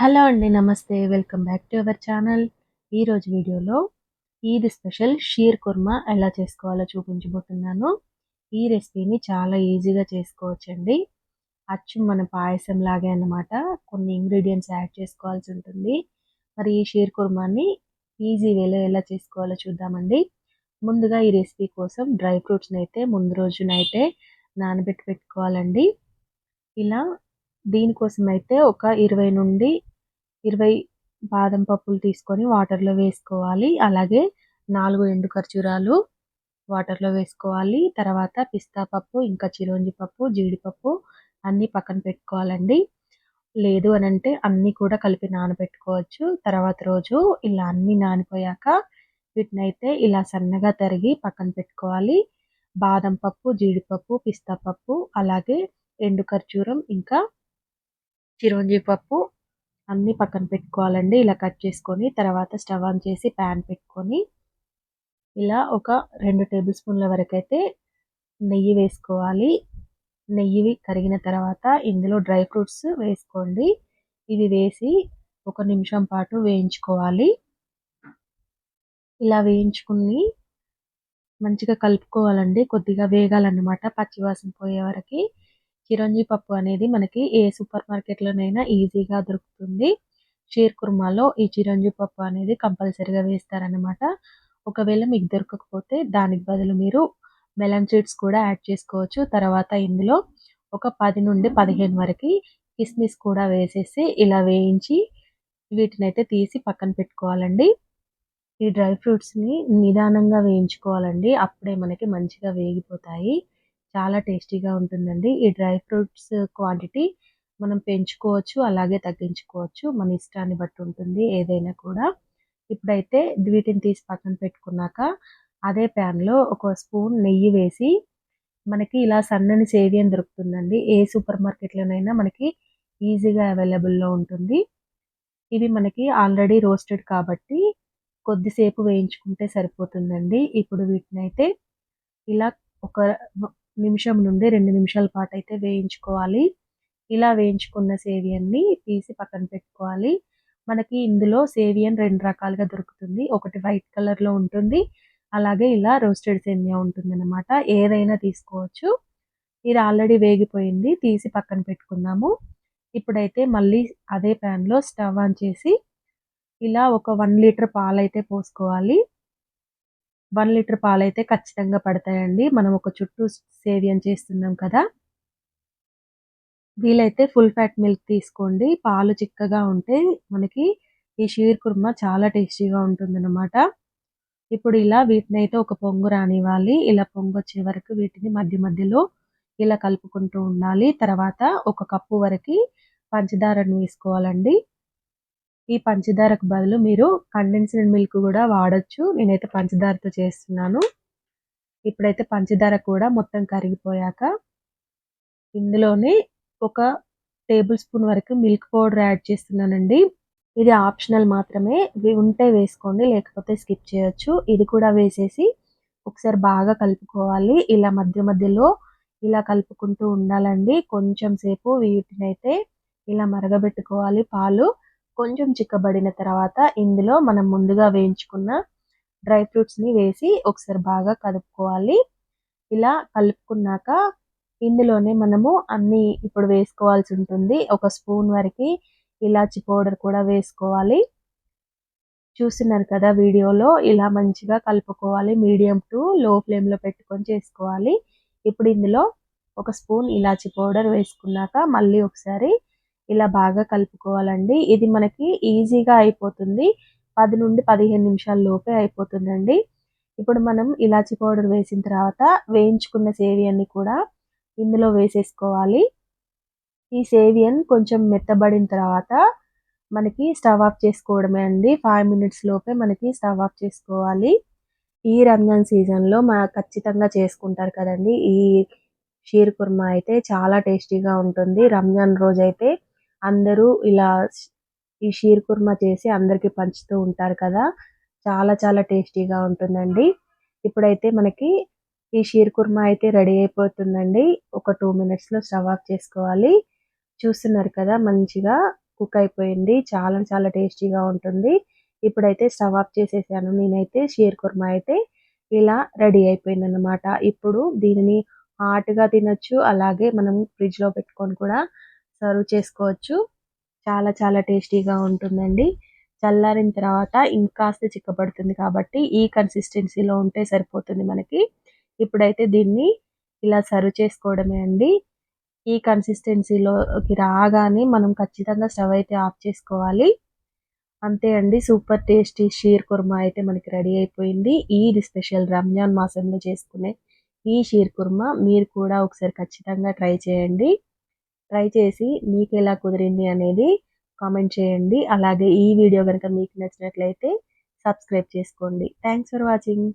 Hello అండి నమస్తే. Welcome back to our channel. ఈరోజు వీడియోలో ఈద్ స్పెషల్ షీర్ కుర్మా ఎలా చేసుకోవాలో చూపించబోతున్నాను. ఈ రెసిపీని చాలా ఈజీగా చేసుకోవచ్చండి. అచ్చు మన పాయసం లాగే అన్నమాట. కొన్ని ఇంగ్రీడియంట్స్ యాడ్ చేసుకోవాల్సి ఉంటుంది. మరి ఈ షీర్ కుర్మాని ఈజీ వేలో ఎలా చేసుకోవాలో చూద్దామండి. ముందుగా ఈ రెసిపీ కోసం డ్రై ఫ్రూట్స్ని అయితే ముందు రోజునైతే నానబెట్టి పెట్టుకోవాలండి. ఇలా దీనికోసం అయితే ఒక ఇరవై నుండి ఇరవై బాదం పప్పులు తీసుకొని వాటర్లో వేసుకోవాలి. అలాగే నాలుగు ఎండు ఖర్జూరాలు వాటర్లో వేసుకోవాలి. తర్వాత పిస్తా పప్పు ఇంకా చిరోంజి పప్పు జీడిపప్పు అన్నీ పక్కన పెట్టుకోవాలండి. లేదు అని అంటే అన్నీ కూడా కలిపి నానబెట్టుకోవచ్చు. తర్వాత రోజు ఇలా అన్నీ నానిపోయాక వీటిని అయితే ఇలా సన్నగా తరిగి పక్కన పెట్టుకోవాలి. బాదం పప్పు జీడిపప్పు పిస్తా పప్పు అలాగే ఎండు ఖర్జూరం ఇంకా చిరోంజి పప్పు అన్నీ పక్కన పెట్టుకోవాలండి. ఇలా కట్ చేసుకొని తర్వాత స్టవ్ ఆన్ చేసి ప్యాన్ పెట్టుకొని ఇలా ఒక రెండు టేబుల్ స్పూన్ల వరకు అయితే నెయ్యి వేసుకోవాలి. నెయ్యి కరిగిన తర్వాత ఇందులో డ్రై ఫ్రూట్స్ వేసుకోండి. ఇవి వేసి ఒక నిమిషం పాటు వేయించుకోవాలి. ఇలా వేయించుకుని మంచిగా కలుపుకోవాలండి. కొద్దిగా వేగాలన్నమాట పచ్చివాసన పోయే వరకు. చిరంజీ పప్పు అనేది మనకి ఏ సూపర్ మార్కెట్లోనైనా ఈజీగా దొరుకుతుంది. షీర్ కుర్మాలో ఈ చిరంజీ పప్పు అనేది కంపల్సరీగా వేస్తారనమాట ఒకవేళ మీకు దొరకకపోతే దానికి బదులు మీరు మెలన్ సీడ్స్ కూడా యాడ్ చేసుకోవచ్చు. తర్వాత ఇందులో ఒక పది నుండి పదిహేను వరకు కిస్మిస్ కూడా వేసేసి ఇలా వేయించి వీటిని అయితే తీసి పక్కన పెట్టుకోవాలండి. ఈ డ్రై ఫ్రూట్స్ని నిదానంగా వేయించుకోవాలండి. అప్పుడే మనకి మంచిగా వేగిపోతాయి. చాలా టేస్టీగా ఉంటుందండి. ఈ డ్రై ఫ్రూట్స్ క్వాంటిటీ మనం పెంచుకోవచ్చు అలాగే తగ్గించుకోవచ్చు. మన ఇష్టాన్ని బట్టి ఉంటుంది ఏదైనా కూడా. ఇప్పుడైతే వీటిని తీసి పక్కన పెట్టుకున్నాక అదే ప్యాన్లో ఒక స్పూన్ నెయ్యి వేసి మనకి ఇలా సన్నని సేవియం దొరుకుతుందండి. ఏ సూపర్ మార్కెట్లోనైనా మనకి ఈజీగా అవైలబుల్లో ఉంటుంది. ఇవి మనకి ఆల్రెడీ రోస్టెడ్ కాబట్టి కొద్దిసేపు వేయించుకుంటే సరిపోతుందండి. ఇప్పుడు వీటిని అయితే ఇలా ఒక నిమిషం నుండి రెండు నిమిషాల పాటు అయితే వేయించుకోవాలి. ఇలా వేయించుకున్న సేవియన్ని తీసి పక్కన పెట్టుకోవాలి. మనకి ఇందులో సేవియన్ రెండు రకాలుగా దొరుకుతుంది. ఒకటి వైట్ కలర్లో ఉంటుంది. అలాగే ఇలా రోస్టెడ్ సేమియా ఉంటుంది అనమాట ఏదైనా తీసుకోవచ్చు. ఇది ఆల్రెడీ వేగిపోయింది. తీసి పక్కన పెట్టుకుందాము. ఇప్పుడైతే మళ్ళీ అదే ప్యాన్లో స్టవ్ ఆన్ చేసి ఇలా ఒక వన్ లీటర్ పాలు అయితే పోసుకోవాలి. వన్ లీటర్ పాలైతే ఖచ్చితంగా పడతాయండి. మనం ఒక చుట్టూ సేవియం చేస్తున్నాం కదా. వీలైతే ఫుల్ ఫ్యాట్ మిల్క్ తీసుకోండి. పాలు చిక్కగా ఉంటే మనకి ఈ షీర్ కుర్మా చాలా టేస్టీగా ఉంటుందన్నమాట. ఇప్పుడు ఇలా వీటిని అయితే ఒక పొంగు రానివ్వాలి. ఇలా పొంగు వచ్చే వరకు వీటిని మధ్య మధ్యలో ఇలా కలుపుకుంటూ ఉండాలి. తర్వాత ఒక కప్పు వరకు పంచదారను వేసుకోవాలండి. ఈ పంచదారకు బదులు మీరు కండెన్స్డ్ మిల్క్ కూడా వాడచ్చు. నేనైతే పంచదారతో చేస్తున్నాను. ఇప్పుడైతే పంచదార కూడా మొత్తం కరిగిపోయాక ఇందులోనే ఒక టేబుల్ స్పూన్ వరకు మిల్క్ పౌడర్ యాడ్ చేస్తున్నానండి. ఇది ఆప్షనల్ మాత్రమే. ఉంటే వేసుకోండి లేకపోతే స్కిప్ చేయొచ్చు. ఇది కూడా వేసేసి ఒకసారి బాగా కలుపుకోవాలి. ఇలా మధ్య మధ్యలో ఇలా కలుపుకుంటూ ఉండాలండి. కొంచెం సేపు వీటినైతే ఇలా మరగబెట్టుకోవాలి. పాలు కొంచెం చిక్కబడిన తర్వాత ఇందులో మనం ముందుగా వేయించుకున్న డ్రై ఫ్రూట్స్ని వేసి ఒకసారి బాగా కలుపుకోవాలి. ఇలా కలుపుకున్నాక ఇందులోనే మనము అన్ని ఇప్పుడు వేసుకోవాల్సి ఉంటుంది. ఒక స్పూన్ వరకు ఇలాచి పౌడర్ కూడా వేసుకోవాలి. చూస్తున్నారు కదా వీడియోలో ఇలా మంచిగా కలుపుకోవాలి. మీడియం టు లో ఫ్లేమ్లో పెట్టుకొని చేసుకోవాలి. ఇప్పుడు ఇందులో ఒక స్పూన్ ఇలాచి పౌడర్ వేసుకున్నాక మళ్ళీ ఒకసారి ఇలా బాగా కలుపుకోవాలండి. ఇది మనకి ఈజీగా అయిపోతుంది. పది నుండి పదిహేను నిమిషాల లోపే అయిపోతుందండి. ఇప్పుడు మనం ఇలాచి పౌడర్ వేసిన తర్వాత వేయించుకున్న సేవియన్ని కూడా ఇందులో వేసేసుకోవాలి. ఈ సేవియన్ కొంచెం మెత్తబడిన తర్వాత మనకి స్టవ్ ఆఫ్ చేసుకోవడమే అండి. ఫైవ్ మినిట్స్ లోపే మనకి స్టవ్ ఆఫ్ చేసుకోవాలి. ఈ రంజాన్ సీజన్లో మా ఖచ్చితంగా చేసుకుంటారు కదండి. ఈ షీర్ కుర్మా అయితే చాలా టేస్టీగా ఉంటుంది. రంజాన్ రోజు అయితే అందరూ ఇలా ఈ షీర్ కుర్మా చేసి అందరికీ పంచుతూ ఉంటారు కదా. చాలా చాలా టేస్టీగా ఉంటుందండి. ఇప్పుడైతే మనకి ఈ షీర్ కుర్మా అయితే రెడీ అయిపోతుందండి. ఒక టూ మినిట్స్లో స్టవ్ ఆఫ్ చేసుకోవాలి. చూస్తున్నారు కదా మంచిగా కుక్ అయిపోయింది. చాలా చాలా టేస్టీగా ఉంటుంది. ఇప్పుడైతే స్టవ్ ఆఫ్ చేసేసాను. నేనైతే షీర్ కుర్మా అయితే ఇలా రెడీ అయిపోయింది అనమాట ఇప్పుడు దీనిని హాట్గా తినొచ్చు. అలాగే మనం ఫ్రిడ్జ్లో పెట్టుకొని కూడా సర్వ్ చేసుకోవచ్చు. చాలా చాలా టేస్టీగా ఉంటుందండి. చల్లారిన తర్వాత ఇంకాస్త చిక్కబడుతుంది కాబట్టి ఈ కన్సిస్టెన్సీలో ఉంటే సరిపోతుంది మనకి. ఇప్పుడైతే దీన్ని ఇలా సర్వ్ చేసుకోవడమే అండి. ఈ కన్సిస్టెన్సీలోకి రాగానే మనం ఖచ్చితంగా స్టవ్ అయితే ఆఫ్ చేసుకోవాలి. అంతే అండి సూపర్ టేస్టీ షీర్ కుర్మా అయితే మనకి రెడీ అయిపోయింది. ఈద్ స్పెషల్ రంజాన్ మాసంలో చేసుకునే ఈ షీర్ కుర్మా మీరు కూడా ఒకసారి ఖచ్చితంగా ట్రై చేయండి. ట్రై చేసి మీకు ఎలా కుదిరింది అనేది కామెంట్ చేయండి. అలాగే ఈ వీడియో కనుక మీకు నచ్చినట్లయితే సబ్స్క్రైబ్ చేసుకోండి. Thanks for watching